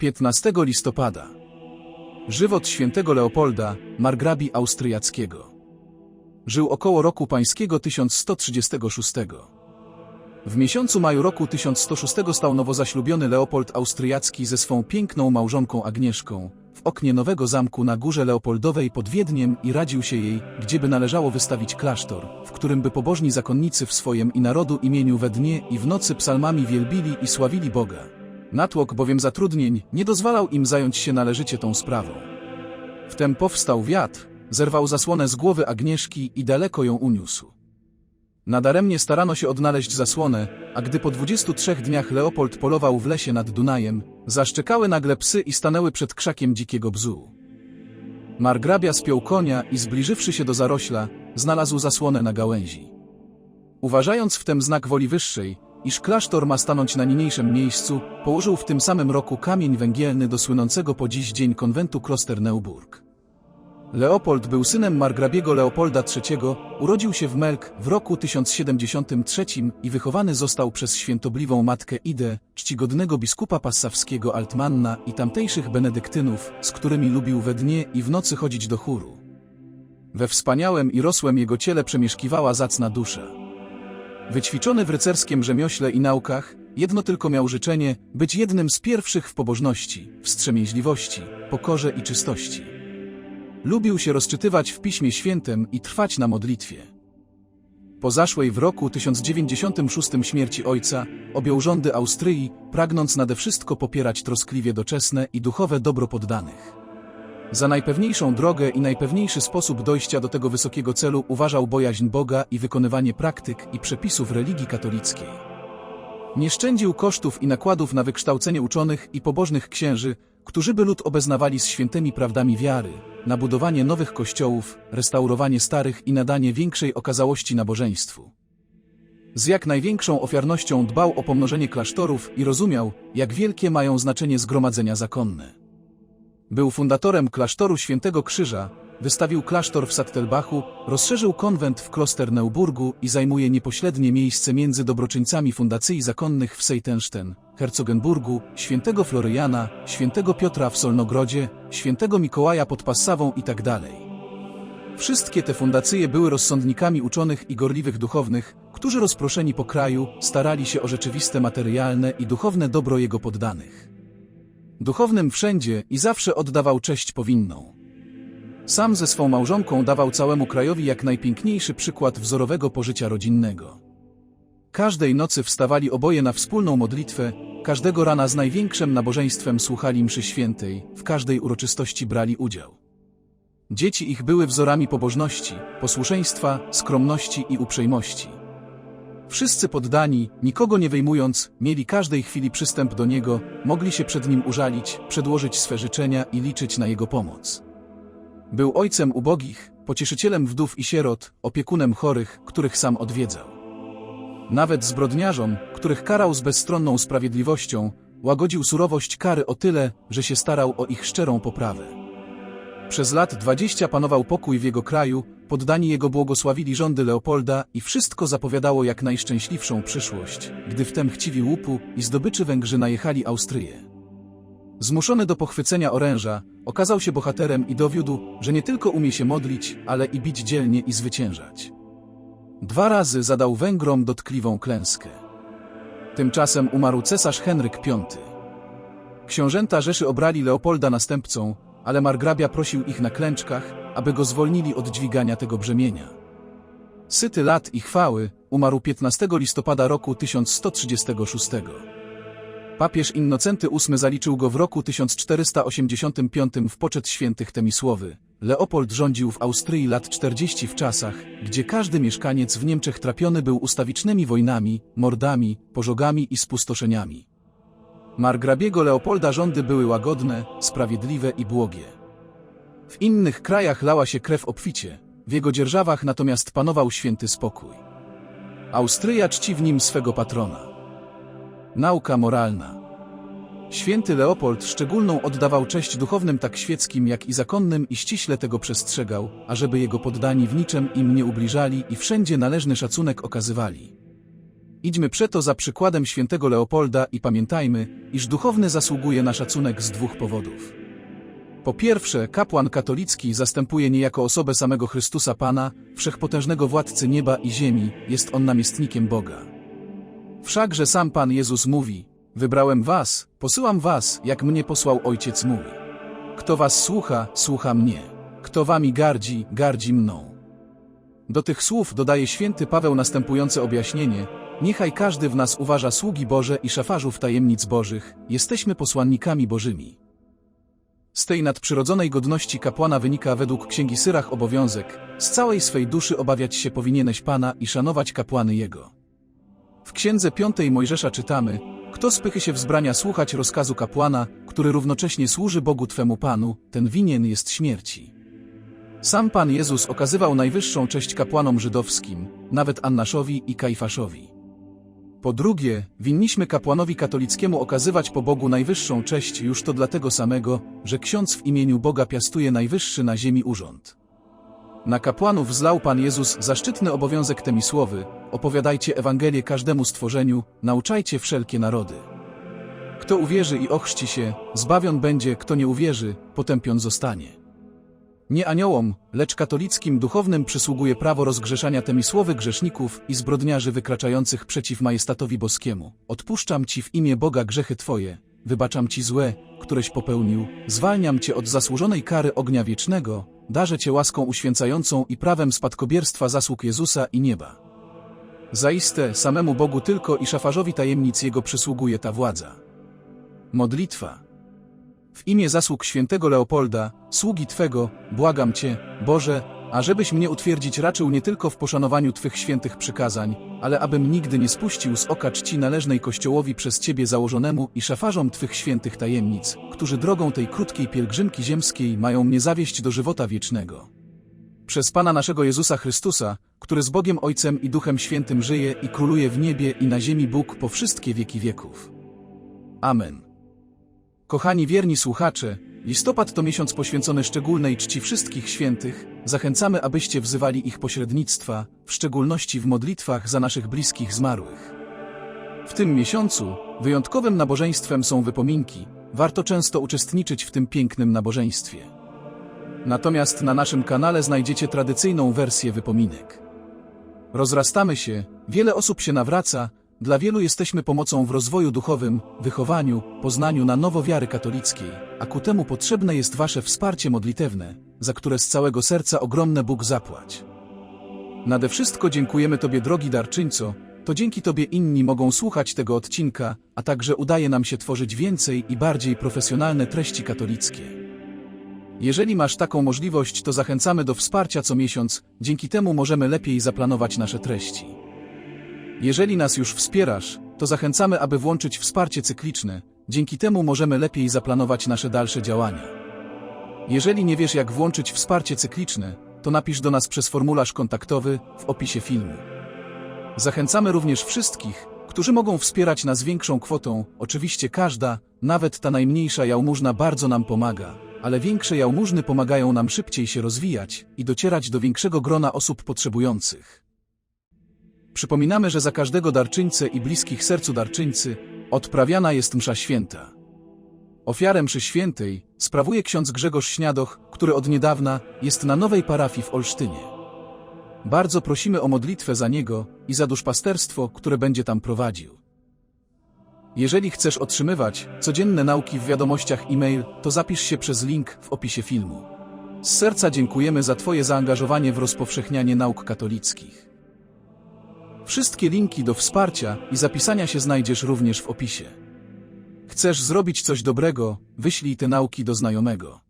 15 listopada. Żywot świętego Leopolda, margrabi austriackiego. Żył około roku pańskiego 1136. W miesiącu maju roku 1106 stał nowo zaślubiony Leopold Austriacki ze swą piękną małżonką Agnieszką w oknie nowego zamku na górze Leopoldowej pod Wiedniem i radził się jej, gdzieby należało wystawić klasztor, w którym by pobożni zakonnicy w swojem i narodu imieniu we dnie i w nocy psalmami wielbili i sławili Boga. Natłok bowiem zatrudnień nie dozwalał im zająć się należycie tą sprawą. Wtem powstał wiatr, zerwał zasłonę z głowy Agnieszki i daleko ją uniósł. Nadaremnie starano się odnaleźć zasłonę, a gdy po 23 dniach Leopold polował w lesie nad Dunajem, zaszczekały nagle psy i stanęły przed krzakiem dzikiego bzu. Margrabia spiął konia i zbliżywszy się do zarośla, znalazł zasłonę na gałęzi. Uważając wtem znak woli wyższej, iż klasztor ma stanąć na niniejszym miejscu, położył w tym samym roku kamień węgielny do słynącego po dziś dzień konwentu Klosterneuburg. Leopold był synem margrabiego Leopolda III, urodził się w Melk w roku 1073 i wychowany został przez świętobliwą matkę Idę, czcigodnego biskupa passawskiego Altmanna i tamtejszych benedyktynów, z którymi lubił we dnie i w nocy chodzić do chóru. We wspaniałym i rosłym jego ciele przemieszkiwała zacna dusza. Wyćwiczony w rycerskim rzemiośle i naukach, jedno tylko miał życzenie być jednym z pierwszych w pobożności, wstrzemięźliwości, pokorze i czystości. Lubił się rozczytywać w Piśmie Świętym i trwać na modlitwie. Po zaszłej w roku 1096 śmierci ojca, objął rządy Austrii, pragnąc nade wszystko popierać troskliwie doczesne i duchowe dobro poddanych. Za najpewniejszą drogę i najpewniejszy sposób dojścia do tego wysokiego celu uważał bojaźń Boga i wykonywanie praktyk i przepisów religii katolickiej. Nie szczędził kosztów i nakładów na wykształcenie uczonych i pobożnych księży, którzy by lud obeznawali z świętymi prawdami wiary, na budowanie nowych kościołów, restaurowanie starych i nadanie większej okazałości nabożeństwu. Z jak największą ofiarnością dbał o pomnożenie klasztorów i rozumiał, jak wielkie mają znaczenie zgromadzenia zakonne. Był fundatorem klasztoru Świętego Krzyża, wystawił klasztor w Sattelbachu, rozszerzył konwent w Klosterneuburgu i zajmuje niepośrednie miejsce między dobroczyńcami fundacji zakonnych w Seytenstein, Herzogenburgu, Świętego Floryjana, Świętego Piotra w Solnogrodzie, Świętego Mikołaja pod Passawą itd. Tak Wszystkie te fundacje były rozsądnikami uczonych i gorliwych duchownych, którzy rozproszeni po kraju starali się o rzeczywiste materialne i duchowne dobro jego poddanych. Duchownym wszędzie i zawsze oddawał cześć powinną. Sam ze swą małżonką dawał całemu krajowi jak najpiękniejszy przykład wzorowego pożycia rodzinnego. Każdej nocy wstawali oboje na wspólną modlitwę, każdego rana z największym nabożeństwem słuchali mszy świętej, w każdej uroczystości brali udział. Dzieci ich były wzorami pobożności, posłuszeństwa, skromności i uprzejmości. Wszyscy poddani, nikogo nie wyjmując, mieli każdej chwili przystęp do niego, mogli się przed nim użalić, przedłożyć swe życzenia i liczyć na jego pomoc. Był ojcem ubogich, pocieszycielem wdów i sierot, opiekunem chorych, których sam odwiedzał. Nawet zbrodniarzom, których karał z bezstronną sprawiedliwością, łagodził surowość kary o tyle, że się starał o ich szczerą poprawę. Przez lat dwadzieścia panował pokój w jego kraju, poddani jego błogosławili rządy Leopolda i wszystko zapowiadało jak najszczęśliwszą przyszłość, gdy wtem chciwi łupu i zdobyczy Węgrzy najechali Austrię. Zmuszony do pochwycenia oręża, okazał się bohaterem i dowiódł, że nie tylko umie się modlić, ale i bić dzielnie i zwyciężać. Dwa razy zadał Węgrom dotkliwą klęskę. Tymczasem umarł cesarz Henryk V. Książęta Rzeszy obrali Leopolda następcą, ale margrabia prosił ich na klęczkach, aby go zwolnili od dźwigania tego brzemienia. Syty lat i chwały, umarł 15 listopada roku 1136. Papież Innocenty VIII zaliczył go w roku 1485 w poczet świętych Temisłowy. Leopold rządził w Austrii lat 40 w czasach, gdzie każdy mieszkaniec w Niemczech trapiony był ustawicznymi wojnami, mordami, pożogami i spustoszeniami. Margrabiego Leopolda rządy były łagodne, sprawiedliwe i błogie. W innych krajach lała się krew obficie, w jego dzierżawach natomiast panował święty spokój. Austria czci w nim swego patrona. Nauka moralna. Święty Leopold szczególną oddawał cześć duchownym tak świeckim jak i zakonnym i ściśle tego przestrzegał, ażeby jego poddani w niczym im nie ubliżali i wszędzie należny szacunek okazywali. Idźmy przeto za przykładem świętego Leopolda i pamiętajmy, iż duchowny zasługuje na szacunek z dwóch powodów. Po pierwsze, kapłan katolicki zastępuje niejako osobę samego Chrystusa Pana, wszechpotężnego władcy nieba i ziemi, jest on namiestnikiem Boga. Wszakże sam Pan Jezus mówi, wybrałem was, posyłam was, jak mnie posłał Ojciec mój. Kto was słucha, słucha mnie. Kto wami gardzi, gardzi mną. Do tych słów dodaje święty Paweł następujące objaśnienie, niechaj każdy w nas uważa sługi Boże i szafarzów tajemnic Bożych, jesteśmy posłannikami Bożymi. Z tej nadprzyrodzonej godności kapłana wynika według Księgi Syrach obowiązek, z całej swej duszy obawiać się powinieneś Pana i szanować kapłany Jego. W Księdze Piątej Mojżesza czytamy, kto spychy się wzbrania słuchać rozkazu kapłana, który równocześnie służy Bogu Twemu Panu, ten winien jest śmierci. Sam Pan Jezus okazywał najwyższą cześć kapłanom żydowskim, nawet Annaszowi i Kajfaszowi. Po drugie, winniśmy kapłanowi katolickiemu okazywać po Bogu najwyższą cześć już to dlatego samego, że ksiądz w imieniu Boga piastuje najwyższy na ziemi urząd. Na kapłanów zlał Pan Jezus zaszczytny obowiązek temi słowy, opowiadajcie Ewangelię każdemu stworzeniu, nauczajcie wszelkie narody. Kto uwierzy i ochrzci się, zbawion będzie, kto nie uwierzy, potępion zostanie. Nie aniołom, lecz katolickim duchownym przysługuje prawo rozgrzeszania temi słowy grzeszników i zbrodniarzy wykraczających przeciw majestatowi boskiemu. Odpuszczam ci w imię Boga grzechy twoje, wybaczam ci złe, któreś popełnił, zwalniam cię od zasłużonej kary ognia wiecznego, darzę cię łaską uświęcającą i prawem spadkobierstwa zasług Jezusa i nieba. Zaiste, samemu Bogu tylko i szafarzowi tajemnic Jego przysługuje ta władza. Modlitwa. W imię zasług świętego Leopolda, sługi Twego, błagam Cię, Boże, ażebyś mnie utwierdzić raczył nie tylko w poszanowaniu Twych świętych przykazań, ale abym nigdy nie spuścił z oka czci należnej Kościołowi przez Ciebie założonemu i szafarzom Twych świętych tajemnic, którzy drogą tej krótkiej pielgrzymki ziemskiej mają mnie zawieść do żywota wiecznego. Przez Pana naszego Jezusa Chrystusa, który z Bogiem Ojcem i Duchem Świętym żyje i króluje w niebie i na ziemi Bóg po wszystkie wieki wieków. Amen. Kochani wierni słuchacze, listopad to miesiąc poświęcony szczególnej czci wszystkich świętych. Zachęcamy, abyście wzywali ich pośrednictwa, w szczególności w modlitwach za naszych bliskich zmarłych. W tym miesiącu wyjątkowym nabożeństwem są wypominki. Warto często uczestniczyć w tym pięknym nabożeństwie. Natomiast na naszym kanale znajdziecie tradycyjną wersję wypominek. Rozrastamy się, wiele osób się nawraca, dla wielu jesteśmy pomocą w rozwoju duchowym, wychowaniu, poznaniu na nowo wiary katolickiej, a ku temu potrzebne jest Wasze wsparcie modlitewne, za które z całego serca ogromne Bóg zapłać. Nade wszystko dziękujemy Tobie, drogi darczyńco, to dzięki Tobie inni mogą słuchać tego odcinka, a także udaje nam się tworzyć więcej i bardziej profesjonalne treści katolickie. Jeżeli masz taką możliwość, to zachęcamy do wsparcia co miesiąc, dzięki temu możemy lepiej zaplanować nasze treści. Jeżeli nas już wspierasz, to zachęcamy, aby włączyć wsparcie cykliczne, dzięki temu możemy lepiej zaplanować nasze dalsze działania. Jeżeli nie wiesz, jak włączyć wsparcie cykliczne, to napisz do nas przez formularz kontaktowy w opisie filmu. Zachęcamy również wszystkich, którzy mogą wspierać nas większą kwotą, oczywiście każda, nawet ta najmniejsza jałmużna bardzo nam pomaga, ale większe jałmużny pomagają nam szybciej się rozwijać i docierać do większego grona osób potrzebujących. Przypominamy, że za każdego darczyńcę i bliskich sercu darczyńcy odprawiana jest msza święta. Ofiarę mszy świętej sprawuje ksiądz Grzegorz Śniadoch, który od niedawna jest na nowej parafii w Olsztynie. Bardzo prosimy o modlitwę za niego i za duszpasterstwo, które będzie tam prowadził. Jeżeli chcesz otrzymywać codzienne nauki w wiadomościach e-mail, to zapisz się przez link w opisie filmu. Z serca dziękujemy za Twoje zaangażowanie w rozpowszechnianie nauk katolickich. Wszystkie linki do wsparcia i zapisania się znajdziesz również w opisie. Chcesz zrobić coś dobrego, wyślij te nauki do znajomego.